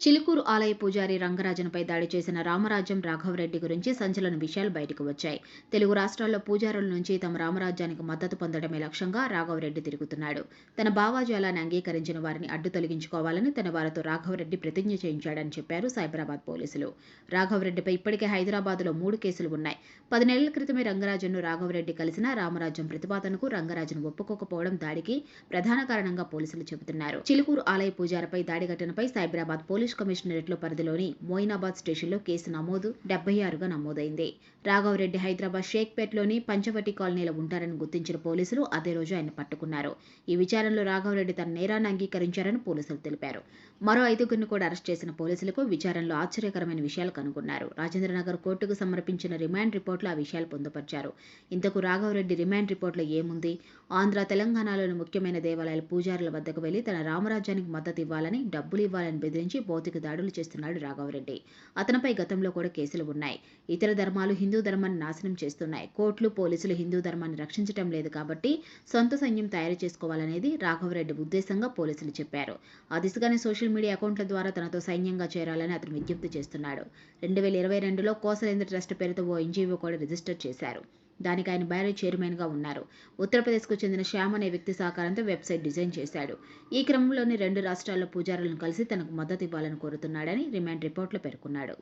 చిలుకూరు ఆలయ పూజారి రంగరాజన్పై దాడి చేసిన రామరాజ్యం రాఘవరెడ్డి గురించి సంచలన విషయాలు బయటకు వచ్చాయి. తెలుగు రాష్ట్రాల్లో పూజారుల నుంచి తమ రామరాజ్యానికి మద్దతు పొందడమే లక్ష్యంగా రాఘవరెడ్డి తిరుగుతున్నాడు. తన భావాజాలాన్ని అంగీకరించిన వారిని అడ్డు తొలగించుకోవాలని తన వారితో రాఘవరెడ్డి ప్రతిజ్ఞ చేయించాడని చెప్పారు సైబరాబాద్ పోలీసులు. రాఘవరెడ్డిపై ఇప్పటికే హైదరాబాద్లో మూడు కేసులు ఉన్నాయి. పది నెలల క్రితమే రంగరాజన్ను రాఘవరెడ్డి కలిసిన రామరాజ్యం ప్రతిపాదనకు రంగరాజన్ ఒప్పుకోకపోవడం దాడికి ప్రధాన కారణంగా పోలీసులు చెబుతున్నారు. చిలుకూరు ఆలయ పూజారిపై దాడి ఘటనపై సైబరాబాద్ పోలీసు కమిషనరేట్లో పరిధిలోని మోయినాబాద్ స్టేషన్లో కేసు నమోదు డెబ్బై ఆరుగా నమోదైంది. రాఘవరెడ్డి హైదరాబాద్ షేక్పేట్లోని పంచవటి కాలనీలో ఉంటారని గుర్తించిన పోలీసులు అదే రోజు ఆయన పట్టుకున్నారు. ఈ విచారణలో రాఘవరెడ్డి తన నేరాన్ని అంగీకరించారని పోలీసులు తెలిపారు. మరో ఐదుగురిని కూడా అరెస్ట్ చేసిన పోలీసులకు విచారణలో ఆశ్చర్యకరమైన విషయాలు కనుగొన్నారు. రాజేంద్రనగర్ కోర్టుకు సమర్పించిన రిమాండ్ రిపోర్టులో ఆ విషయాలు పొందుపరిచారు. ఇంతకు రాఘవరెడ్డి రిమాండ్ రిపోర్టులో ఏముంది? ఆంధ్ర తెలంగాణలోని ముఖ్యమైన దేవాలయాల పూజారుల వద్దకు వెళ్ళి తన రామరాజ్యానికి మద్దతు ఇవ్వాలని డబ్బులు ఇవ్వాలని బెదిరించి భౌతిక దాడులు చేస్తున్నాడు రాఘవరెడ్డి. అతనిపై గతంలో కూడా కేసులు ఉన్నాయి. ఇతర ధర్మాలు హిందూ ధర్మాన్ని నాశనం చేస్తున్నాయి. కోర్టులు పోలీసులు హిందూ ధర్మాన్ని రక్షించటం లేదు కాబట్టి సొంత సైన్యం తయారు చేసుకోవాలనేది రాఘవరెడ్డి ఉద్దేశంగా పోలీసులు చెప్పారు. ఆ దిశగానే సోషల్ మీడియా అకౌంట్ల ద్వారా తనతో సైన్యంగా చేరాలని అతను విజ్ఞప్తి చేస్తున్నాడు. రెండు వేల ఇరవై రెండులో కోసలేంద్ర ట్రస్ట్ పేరుతో ఓ ఎన్జీఓ కూడా రిజిస్టర్ చేశారు. దానికి ఆయన భార్య చైర్మన్గా ఉన్నారు. ఉత్తరప్రదేశ్కు చెందిన శ్యామ్ అనే వ్యక్తి సహకారంతో వెబ్సైట్ డిజైన్ చేశాడు. ఈ క్రమంలోనే రెండు రాష్ట్రాల్లో పూజారులను కలిసి తనకు మద్దతు ఇవ్వాలని కోరుతున్నాడని రిమాండ్ రిపోర్ట్లో పేర్కొన్నాడు.